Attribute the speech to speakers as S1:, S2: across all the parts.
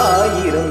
S1: ஆயிரம்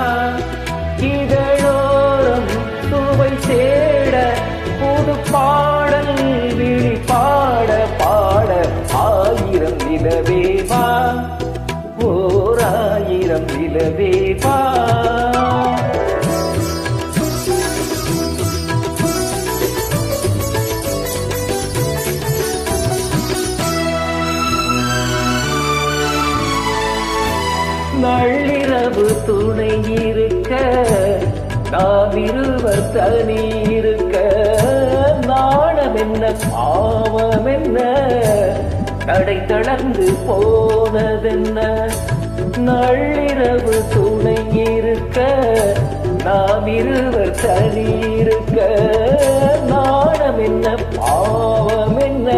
S1: நிலவே வா. நள்ளிரவு துணை இருக்க நாம் இருவர் தனி இருக்க. நாணம் என்ன பாவம் என்ன நடை தளர்ந்து போனதென்ன? நள்ளிரவு துணை இருக்க நாம் இருவர் தனி இருக்க. நாணம் என்ன பாவம் என்ன?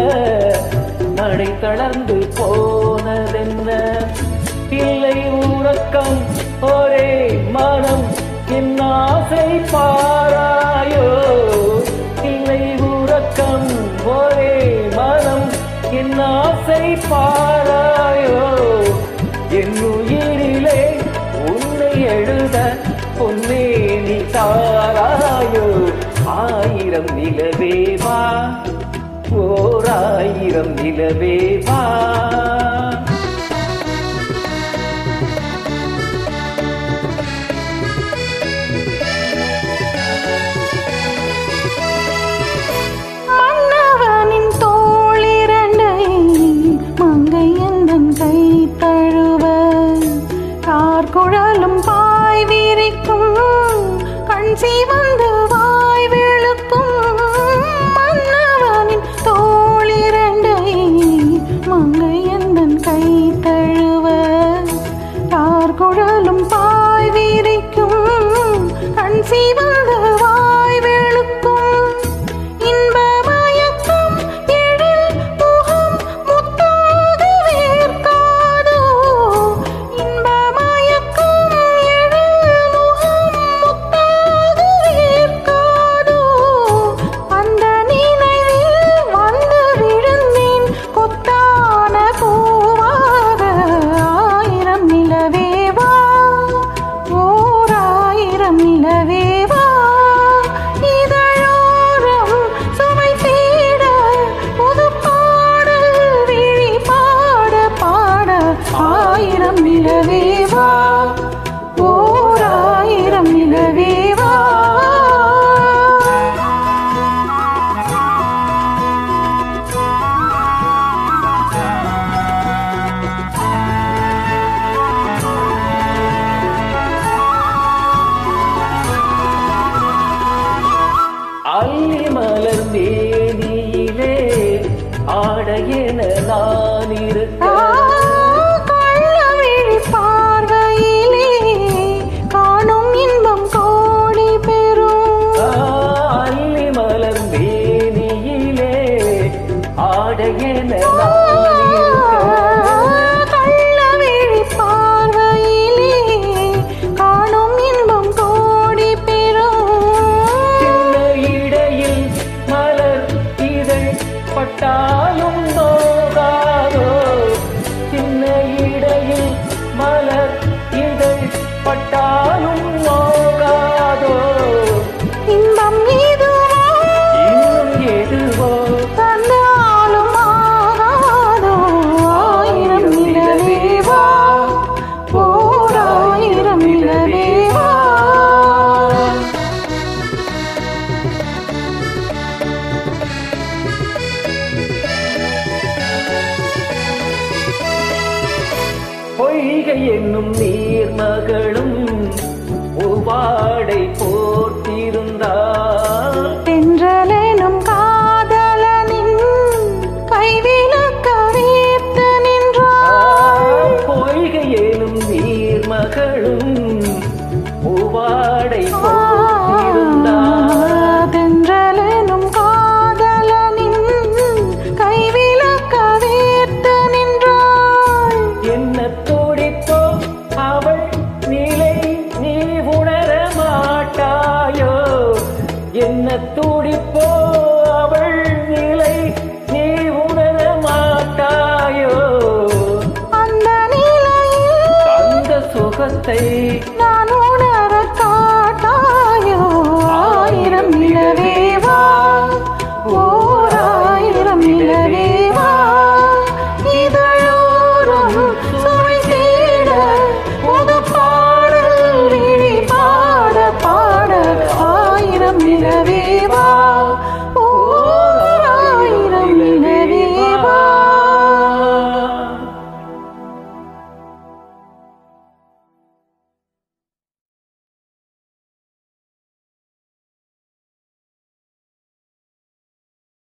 S1: நடை தளர்ந்து போனதென்ன? இல்லை உறக்கம் ஒரே மனம் என் ஆசை பார பாராயோ? என் உயிரிலே உன்னை எழுத பொன்னே நீ தாராயோ? ஆயிரம் நிலவே வா. ஓர் 飞吧。நான் இருக்க
S2: கள்ளவிழி பார்வையிலே காணும் இன்பம் கோடி பெறும்
S1: அள்ளி மலர் மேனியிலே ஆடையென நான் பொய்கை என்னும் நீர்மகளும் உவாடை போர்த்திருந்தார்.
S2: தென்றலெனும்
S1: என்ன துடிப்போ அவள்